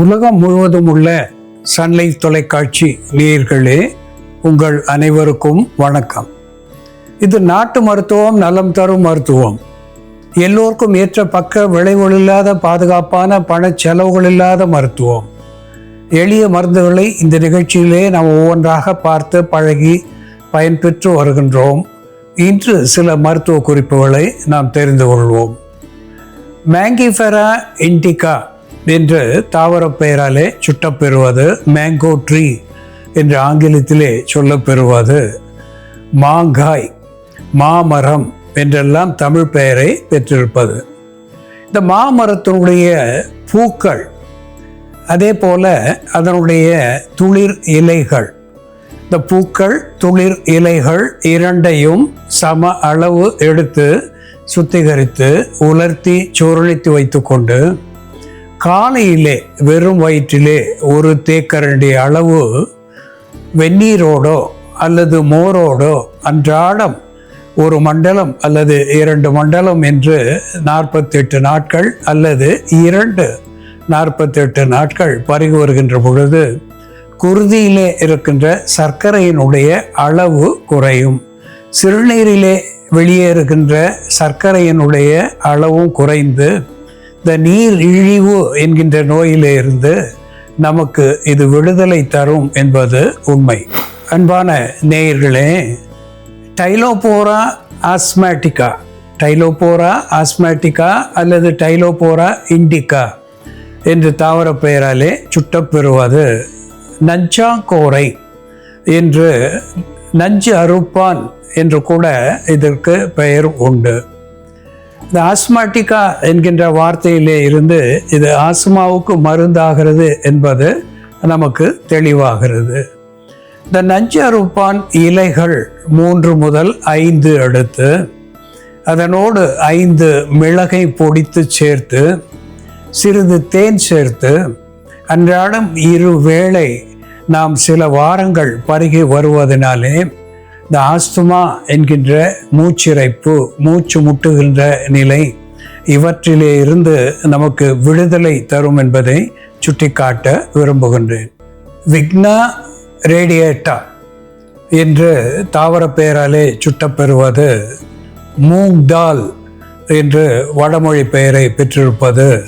உலகம் முழுவதும் உள்ள சன்லை தொலைக்காட்சி நேயர்களே உங்கள் அனைவருக்கும் வணக்கம். இது நாட்டு மருத்துவம் நலம் தரும் மருத்துவம். எல்லோருக்கும் ஏற்ற பக்க விளைவுகள் இல்லாத பாதுகாப்பான பண செலவுகள் இல்லாத மருத்துவம். எளிய மருந்துகளை இந்த நிகழ்ச்சியிலே நாம் ஒவ்வொன்றாக பார்த்து பழகி பயன்பெற்று வருகின்றோம். இன்று சில மருத்துவ குறிப்புகளை நாம் தெரிந்து கொள்வோம். மேங்கிஃபெரா இண்டிகா என்று தாவரப் பெயராலே சுட்டப்பெறுவது மேங்கோ ட்ரீ என்று ஆங்கிலத்திலே சொல்லப்பெறுவது. மாங்காய் மாமரம் என்றெல்லாம் தமிழ் பெயரை பெற்றிருப்பது. இந்த மாமரத்தினுடைய பூக்கள் அதே போல அதனுடைய துளிர் இலைகள். இந்த பூக்கள் துளிர் இலைகள் இரண்டையும் சம அளவு எடுத்து சுத்திகரித்து உலர்த்தி சுருளித்து வைத்துக்கொண்டு காலையிலே வெறும் வயிற்றிலே ஒரு தேக்கரண்டி அளவு வெந்நீரோடோ அல்லது மோரோடோ அன்றாடம் ஒரு மண்டலம் அல்லது இரண்டு மண்டலம் என்று நாற்பத்தெட்டு நாட்கள் அல்லது இரண்டு நாற்பத்தெட்டு நாட்கள் பருகி வருகின்ற பொழுது குருதியிலே இருக்கின்ற சர்க்கரையினுடைய அளவு குறையும். சிறுநீரிலே வெளியேறுகின்ற சர்க்கரையினுடைய அளவும் குறைந்து இந்த நீர் இழிவு என்கின்ற நோயிலே இருந்து நமக்கு இது விடுதலை தரும் என்பது உண்மை. அன்பான நேயர்களே டைலோபோரா ஆஸ்மேட்டிகா டைலோபோரா ஆஸ்மேட்டிகா அல்லது டைலோபோரா இண்டிகா என்று தாவர பெயராலே சுட்டப்பெறுவது நஞ்சாங்கோரை என்று நஞ்சு அறுப்பான் என்று கூட இதற்கு பெயர் உண்டு. இந்த ஆஸ்மாட்டிகா என்கின்ற வார்த்தையிலே இருந்து இது ஆஸ்மாவுக்கு மருந்தாகிறது என்பது நமக்கு தெளிவாகிறது. இந்த நஞ்சு அறுப்பான் இலைகள் மூன்று முதல் ஐந்து எடுத்து அதனோடு ஐந்து மிளகை பொடித்து சேர்த்து சிறிது தேன் சேர்த்து அன்றாடம் இரு வேளை நாம் சில வாரங்கள் பருகி வருவதனாலே இந்த ஆஸ்துமா என்கின்ற மூச்சிறைப்பு மூச்சு முட்டுகின்ற நிலை இவற்றிலே இருந்து நமக்கு விடுதலை தரும் என்பதை சுட்டிக்காட்ட விரும்புகின்றேன். விக்னா ரேடியேட்டா என்று தாவர பெயராலே சுட்டப்பெறுவது மூங் தால் என்று வடமொழி பெயரை பெற்றிருப்பது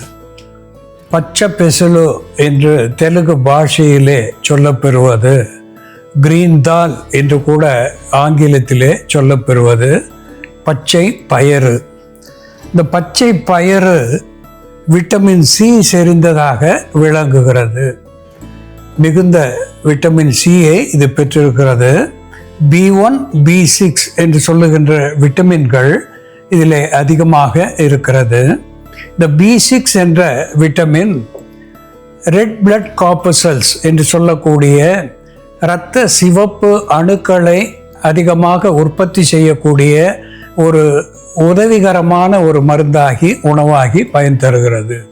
பச்சை பெசலு என்று தெலுங்கு பாஷையிலே சொல்லப்பெறுவது கிரீன் தால் என்று கூட ஆங்கிலத்திலே சொல்லப்பெறுவது பச்சை பயறு. இந்த பச்சை பயறு விட்டமின் சி செறிந்ததாக விளங்குகிறது. மிகுந்த விட்டமின் சியை இது பெற்றிருக்கிறது. பி ஒன் பி சிக்ஸ் என்று சொல்லுகின்ற விட்டமின்கள் இதில் அதிகமாக இருக்கிறது. இந்த பி சிக்ஸ் என்ற விட்டமின் ரெட் பிளட் காப்பசல்ஸ் என்று சொல்லக்கூடிய இரத்த சிவப்பு அணுக்களை அதிகமாக உற்பத்தி செய்யக்கூடிய ஒரு உதவிகரமான ஒரு மருந்தாகி உணவாகி பயன் தருகிறது.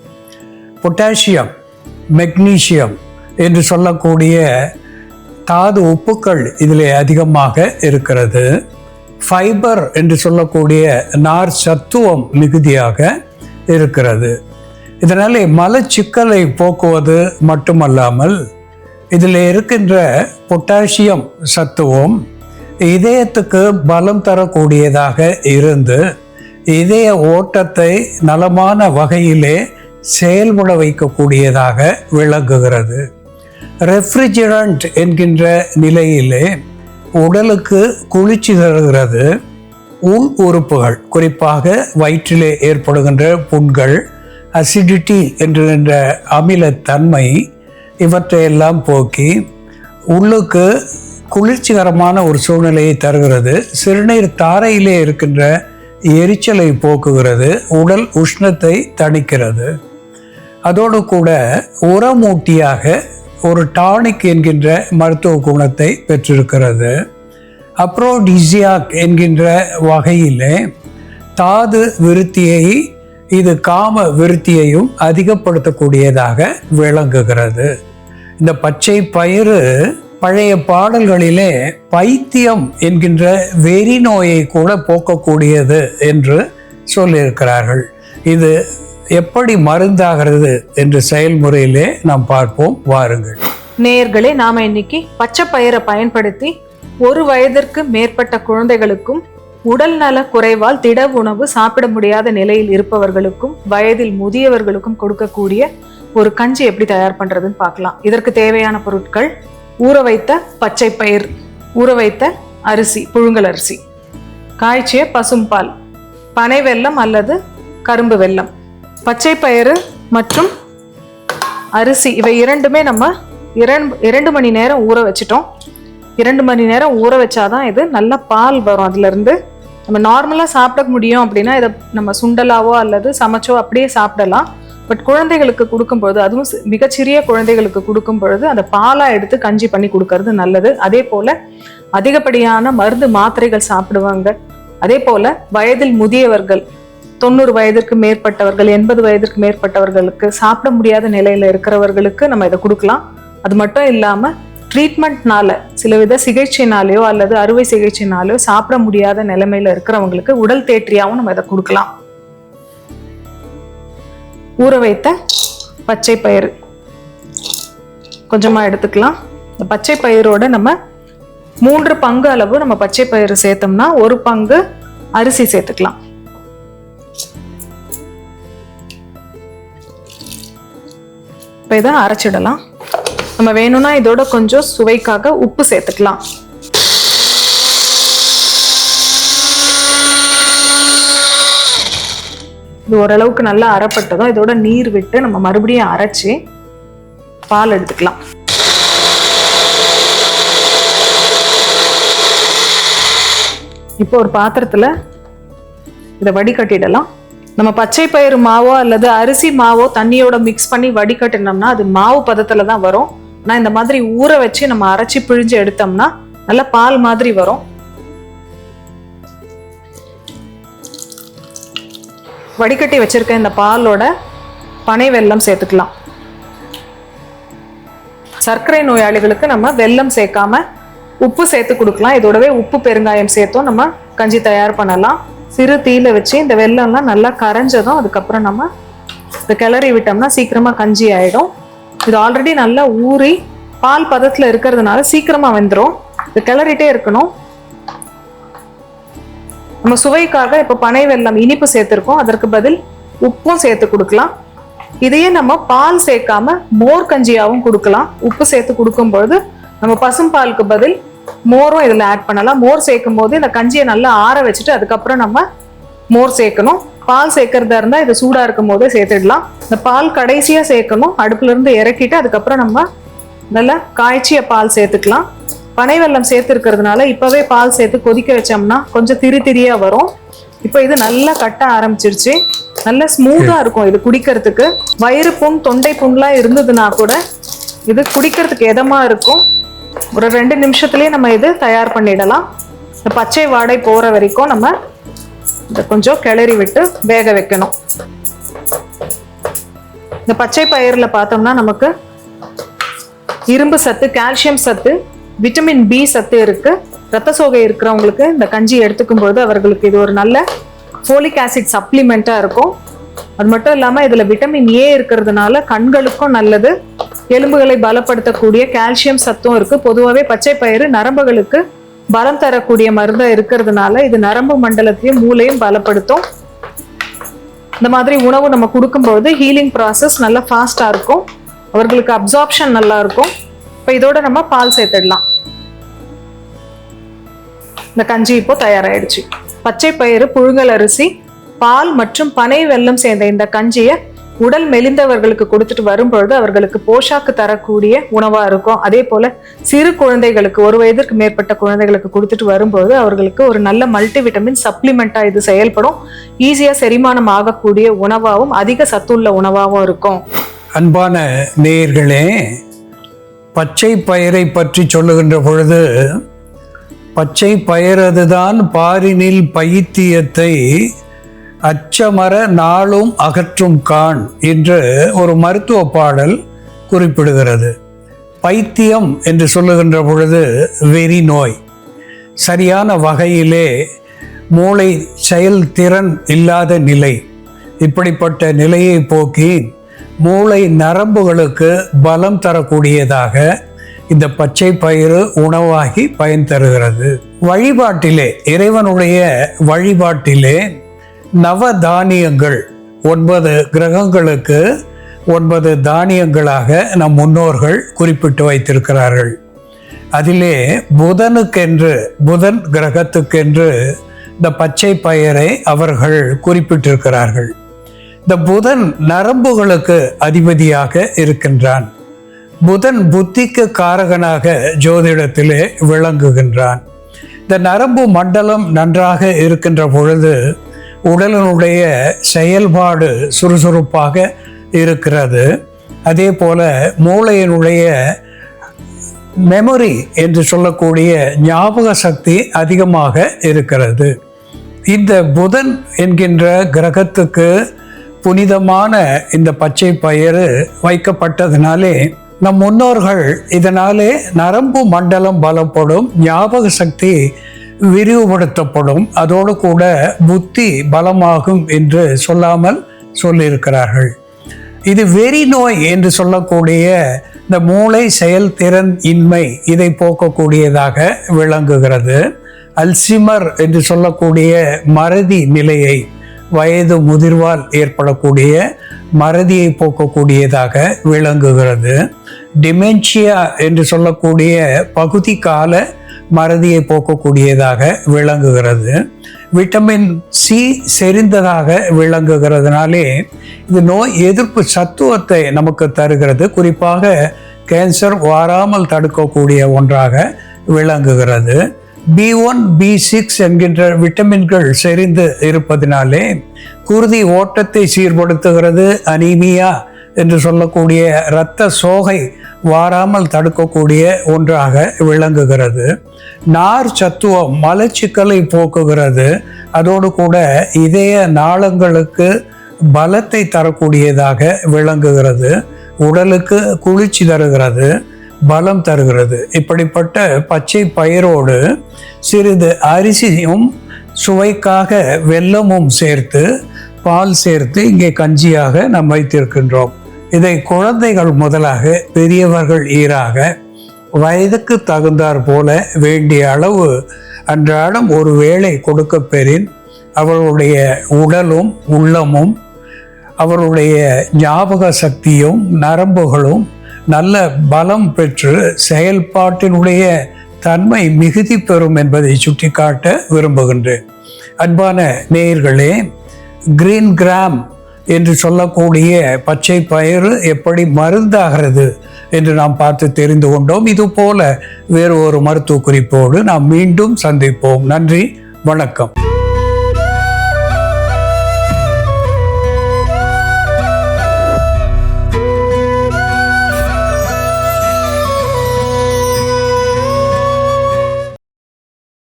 பொட்டாசியம் மெக்னீசியம் என்று சொல்லக்கூடிய தாது உப்புக்கள் இதில் அதிகமாக இருக்கிறது. ஃபைபர் என்று சொல்லக்கூடிய நார் சத்துவம் மிகுதியாக இருக்கிறது. இதனாலே மலச்சிக்கலை போக்குவது மட்டுமல்லாமல் இதில் இருக்கின்ற பொட்டாசியம் சத்துவம் இதயத்துக்கு பலம் தரக்கூடியதாக இருந்து இதய ஓட்டத்தை நலமான வகையிலே செயல்பட வைக்கக்கூடியதாக விளங்குகிறது. ரெஃப்ரிஜரண்ட் என்கின்ற நிலையிலே உடலுக்கு குளிர்ச்சி தருகிறது. உள் உறுப்புகள் குறிப்பாக வயிற்றிலே ஏற்படுகின்ற புண்கள் அசிடிட்டி என்கின்ற அமிலத்தன்மை இவற்றையெல்லாம் போக்கி உள்ளுக்கு குளிர்ச்சிகரமான ஒரு சூழ்நிலையை தருகிறது. சிறுநீர் தாரையிலே இருக்கின்ற எரிச்சலை போக்குகிறது. உடல் உஷ்ணத்தை தணிக்கிறது. அதோடு கூட உரமூட்டியாக ஒரு டானிக் என்கின்ற மருத்துவ குணத்தை பெற்றிருக்கிறது. அப்ரோடிசியாக் என்கின்ற வகையிலே தாது விருத்தியை இது காம விருத்தியையும் அதிகப்படுத்தக்கூடியதாக விளங்குகிறது. இந்த பச்சை பயிறு பழைய பாடல்களிலே பைத்தியம் என்கின்ற வெறி நோயை கூட போக்கக்கூடியது என்று சொல்லியிருக்கிறார்கள். இது எப்படி மருந்தாகிறது என்ற செயல்முறையிலே நாம் பார்ப்போம். வாருங்கள். நேயர்களே நாம இன்னைக்கு பச்சை பயிரை பயன்படுத்தி ஒரு வயதிற்கு மேற்பட்ட குழந்தைகளுக்கும் உடல் நல குறைவால் திட உணவு சாப்பிட முடியாத நிலையில் இருப்பவர்களுக்கும் வயதில் முதியவர்களுக்கும் கொடுக்கக்கூடிய ஒரு கஞ்சி எப்படி தயார் பண்ணுறதுன்னு பார்க்கலாம். இதற்கு தேவையான பொருட்கள் ஊற வைத்த பச்சை பயிர் ஊற வைத்த அரிசி புழுங்கல் அரிசி காய்ச்சிய பசும்பால் பனை வெல்லம் அல்லது கரும்பு வெல்லம். பச்சை பயிறு மற்றும் அரிசி இவை இரண்டுமே நம்ம இரண்டு இரண்டு மணி நேரம் ஊற வச்சிட்டோம். இரண்டு மணி நேரம் ஊற வச்சாதான் இது நல்ல பால் வரும். அதுலேருந்து நம்ம நார்மலாக சாப்பிட முடியும் அப்படின்னா இதை நம்ம சுண்டலாவோ அல்லது சமைச்சோ அப்படியே சாப்பிடலாம். பட் குழந்தைகளுக்கு கொடுக்கும்பொழுது அதுவும் மிகச்சிறிய குழந்தைகளுக்கு கொடுக்கும் பொழுது அந்த பாலா எடுத்து கஞ்சி பண்ணி கொடுக்கறது நல்லது. அதே போல அதிகப்படியான மருந்து மாத்திரைகள் சாப்பிடுவாங்க. அதே போல வயதில் முதியவர்கள் தொண்ணூறு வயதிற்கு மேற்பட்டவர்கள் எண்பது வயதிற்கு மேற்பட்டவர்களுக்கு சாப்பிட முடியாத நிலையில இருக்கிறவர்களுக்கு நம்ம இதை கொடுக்கலாம். அது மட்டும் இல்லாமல் ட்ரீட்மெண்ட்னால சில வித சிகிச்சைனாலேயோ அல்லது அறுவை சிகிச்சைனாலேயோ சாப்பிட முடியாத நிலைமையில இருக்கிறவங்களுக்கு உடல் தேற்றியாவும் நம்ம இதை கொடுக்கலாம். ஊற வைத்த பச்சை பயிறு. கொஞ்சமாக எடுத்துக்கலாம். இந்த பச்சை பயிரோட நம்ம மூன்று பங்கு அளவு நம்ம பச்சை பயிறு சேர்த்தோம்னா ஒரு பங்கு அரிசி சேர்த்துக்கலாம். இப்போ இதை அரைச்சிடலாம். நம்ம வேணும்னா இதோட கொஞ்சம் சுவைக்காக உப்பு சேர்த்துக்கலாம். இது ஓரளவுக்கு நல்லா அரைப்பட்டதும் இதோட நீர் விட்டு நம்ம மறுபடியும் அரைச்சி பால் எடுத்துக்கலாம். இப்போ ஒரு பாத்திரத்துல இதை வடிகட்டிடலாம். நம்ம பச்சை பயிறு மாவோ அல்லது அரிசி மாவோ தண்ணியோட மிக்ஸ் பண்ணி வடிகட்டினோம்னா அது மாவு பதத்துல தான் வரும். நான் இந்த மாதிரி ஊற வச்சு நம்ம அரைச்சி பிழிஞ்சு எடுத்தோம்னா நல்ல பால் மாதிரி வரும். வடிகட்டி வச்சிருக்க இந்த பாலோட பனை வெல்லம் சேர்த்துக்கலாம். சர்க்கரை நோயாளிகளுக்கு நம்ம வெல்லம் சேர்க்காம உப்பு சேர்த்து கொடுக்கலாம். இதோடவே உப்பு பெருங்காயம் சேர்த்தும் நம்ம கஞ்சி தயார் பண்ணலாம். சிறு தீயில வச்சு இந்த வெல்லம்லாம் நல்லா கரைஞ்சதும் அதுக்கப்புறம் நம்ம இந்த கிளறி விட்டோம்னா சீக்கிரமா கஞ்சி ஆயிடும். இது ஆல்ரெடி நல்லா ஊறி பால் பதத்தில் இருக்கிறதுனால சீக்கிரமாக வெந்துடும் இது கிளறிட்டே இருக்கணும். நம்ம சுவைக்காக இப்போ பனை வெல்லம் இனிப்பு சேர்த்துருக்கோம். அதற்கு பதில் உப்பும் சேர்த்து கொடுக்கலாம். இதையே நம்ம பால் சேர்க்காம மோர் கஞ்சியாகவும் கொடுக்கலாம். உப்பு சேர்த்து கொடுக்கும்பொழுது நம்ம பசும்பாலுக்கு பதில் மோரும் இதில் ஆட் பண்ணலாம். மோர் சேர்க்கும் போது இந்த கஞ்சியை நல்லா ஆற வச்சுட்டு அதுக்கப்புறம் நம்ம மோர் சேர்க்கணும். பால் சேர்க்கறதா இருந்தால் இது சூடாக இருக்கும் போதே சேர்த்துடலாம். இந்த பால் கடைசியாக சேர்க்கணும். அடுப்புல இருந்து இறக்கிட்டு அதுக்கப்புறம் நம்ம நல்லா காய்ச்சிய பால் சேர்த்துக்கலாம். பனை வெல்லம் சேர்த்துருக்கிறதுனால இப்போவே பால் சேர்த்து கொதிக்க வச்சோம்னா கொஞ்சம் திரி திரியா வரும். இப்போ இது நல்லா கட்ட ஆரம்பிச்சிருச்சு. நல்ல ஸ்மூத்தாக இருக்கும் இது குடிக்கிறதுக்கு. வயிறு புண் தொண்டை புண்லாம் இருந்ததுன்னா கூட இது குடிக்கிறதுக்கு எதமா இருக்கும். ஒரு ரெண்டு நிமிஷத்துலயே நம்ம இது தயார் பண்ணிடலாம். இந்த பச்சை வாடை போற வரைக்கும் நம்ம இதை கொஞ்சம் கிளறி விட்டு வேக வைக்கணும். இந்த பச்சை பயிரில் பார்த்தோம்னா நமக்கு இரும்பு சத்து கால்சியம் சத்து விட்டமின் பி சத்து இருக்கு. ரத்த சோகை இருக்கிறவங்களுக்கு இந்த கஞ்சி எடுத்துக்கும் பொழுது அவர்களுக்கு இது ஒரு நல்ல ஃபோலிக் ஆசிட் சப்ளிமெண்ட்டாக இருக்கும். அது மட்டும் இல்லாமல் இதில் விட்டமின் ஏ இருக்கிறதுனால கண்களுக்கும் நல்லது. எலும்புகளை பலப்படுத்தக்கூடிய கால்சியம் சத்தும் இருக்கு. பொதுவாகவே பச்சை பயிறு நரம்புகளுக்கு பலம் தரக்கூடிய மருந்தா இருக்கிறதுனால இது நரம்பு மண்டலத்தையும் மூளையும் பலப்படுத்தும். இந்த மாதிரி உணவு நம்ம கொடுக்கும்போது ஹீலிங் ப்ராசஸ் நல்லா ஃபாஸ்ட்டாக இருக்கும். அவர்களுக்கு அப்சார்ப்ஷன் நல்லா இருக்கும். இப்போ இதோட நம்ம பால் சேர்த்துடலாம். இந்த கஞ்சி இப்போ தயாராயிடுச்சு. பச்சை பயிறு புழுங்கல் அரிசி பால் மற்றும் பனை வெல்லம் சேர்ந்த இந்த கஞ்சியை உடல் மெலிந்தவர்களுக்கு கொடுத்துட்டு வரும்பொழுது அவர்களுக்கு போஷாக்கு தரக்கூடிய உணவாக இருக்கும். அதே போல் சிறு குழந்தைகளுக்கு ஒரு வயதிற்கு மேற்பட்ட குழந்தைகளுக்கு கொடுத்துட்டு வரும்பொழுது அவர்களுக்கு ஒரு நல்ல மல்டி விட்டமின் இது செயல்படும். ஈஸியாக செரிமானம் ஆகக்கூடிய உணவாகவும் அதிக சத்துள்ள உணவாகவும் இருக்கும். அன்பான நேயர்களே பச்சை பயிரை பற்றி சொல்லுகின்ற பொழுது பச்சை பயிரதுதான் பாரினில் பைத்தியத்தை அச்சமர நாளும் அகற்றும் காண் என்று ஒரு மருத்துவ பாடல் குறிப்பிடுகிறது. பைத்தியம் என்று சொல்லுகின்ற பொழுது வெறி நோய். சரியான வகையிலே மூளை செயல்திறன் இல்லாத நிலை. இப்படிப்பட்ட நிலையை போக்கி மூளை நரம்புகளுக்கு பலம் தரக்கூடியதாக இந்த பச்சை பயிறு உணவாகி பயன் தருகிறது. வழிபாட்டிலே இறைவனுடைய வழிபாட்டிலே நவதானியங்கள். ஒன்பது கிரகங்களுக்கு ஒன்பது தானியங்களாக நம் முன்னோர்கள் குறிப்பிட்டு வைத்திருக்கிறார்கள். அதிலே புதனுக்கென்று புதன் கிரகத்துக்கென்று இந்த பச்சை பயிரை அவர்கள் குறிப்பிட்டிருக்கிறார்கள். இந்த புதன் நரம்புகளுக்கு அதிபதியாக இருக்கின்றான். புதன் புத்திக்கு காரகனாக ஜோதிடத்திலே விளங்குகின்றான். இந்த நரம்பு மண்டலம் நன்றாக இருக்கின்ற பொழுது உடலினுடைய செயல்பாடு சுறுசுறுப்பாக இருக்கிறது. அதே போல மூளையினுடைய மெமரி என்று சொல்லக்கூடிய ஞாபக சக்தி அதிகமாக இருக்கிறது. இந்த புதன் என்கின்ற கிரகத்துக்கு புனிதமான இந்த பச்சை பயிறு வைக்கப்பட்டதினாலே நம் முன்னோர்கள் இதனாலே நரம்பு மண்டலம் பலப்படும் ஞாபக சக்தி விரிவுபடுத்தப்படும். அதோடு கூட புத்தி பலமாகும் என்று சொல்லாமல் சொல்லியிருக்கிறார்கள். இது வெறி நோய் என்று சொல்லக்கூடிய இந்த மூளை செயல்திறன் இன்மை இதை போக்கக்கூடியதாக விளங்குகிறது. அல்சிமர் என்று சொல்லக்கூடிய மறதி நிலையை வயது முதிர்வால் ஏற்படக்கூடிய மறதியை போக்கக்கூடியதாக விளங்குகிறது. டிமென்ஷியா என்று சொல்லக்கூடிய பகுதி கால மறதியை போக்கக்கூடியதாக விளங்குகிறது. விட்டமின் சி செறிந்ததாக விளங்குகிறதுனாலே இது நோய் எதிர்ப்பு சத்துவத்தை நமக்கு தருகிறது. குறிப்பாக கேன்சர் வாராமல் தடுக்கக்கூடிய ஒன்றாக விளங்குகிறது. பி ஒன் பி சிக்ஸ் என்கின்ற விட்டமின்கள் செறிந்து இருப்பதினாலே குருதி ஓட்டத்தை சீர்படுத்துகிறது. அனீமியா என்று சொல்லக்கூடிய இரத்த சோகை வாராமல் தடுக்கக்கூடிய ஒன்றாக விளங்குகிறது. நார் சத்துவம் மலச்சிக்கலை போக்குகிறது. அதோடு கூட இதய நாளங்களுக்கு பலத்தை தரக்கூடியதாக விளங்குகிறது. உடலுக்கு குளிர்ச்சி தருகிறது பலம் தருகிறது. இப்படிப்பட்ட பச்சை பயிரோடு சிறிது அரிசியும் சுவைக்காக வெல்லமும் சேர்த்து பால் சேர்த்து இங்கே கஞ்சியாக நாம் வைத்திருக்கின்றோம். இதை குழந்தைகள் முதலாக பெரியவர்கள் ஈராக வயதுக்கு தகுந்தாற் போல வேண்டிய அளவு அன்றாடம் ஒரு வேளை கொடுக்க பெறின். அவர்களுடைய உடலும் உள்ளமும் அவருடைய ஞாபக சக்தியும் நரம்புகளும் நல்ல பலம் பெற்று செயல்பாட்டினுடைய தன்மை மிகுதி பெறும் என்பதை சுட்டிக்காட்ட விரும்புகின்றேன். அன்பான நேயர்களே கிரீன் கிராம் என்று சொல்லக்கூடிய பச்சை பயிறு எப்படி மருந்தாகிறது என்று நாம் பார்த்து தெரிந்து கொண்டோம். இது போல வேறு ஒரு மருத்துவ குறிப்போடு நாம் மீண்டும் சந்திப்போம். நன்றி வணக்கம்.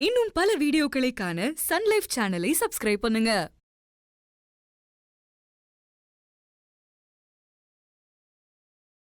இன்னும் பல வீடியோக்களை காண சன்லைஃப் சேனலை சப்ஸ்கிரைப் பண்ணுங்க.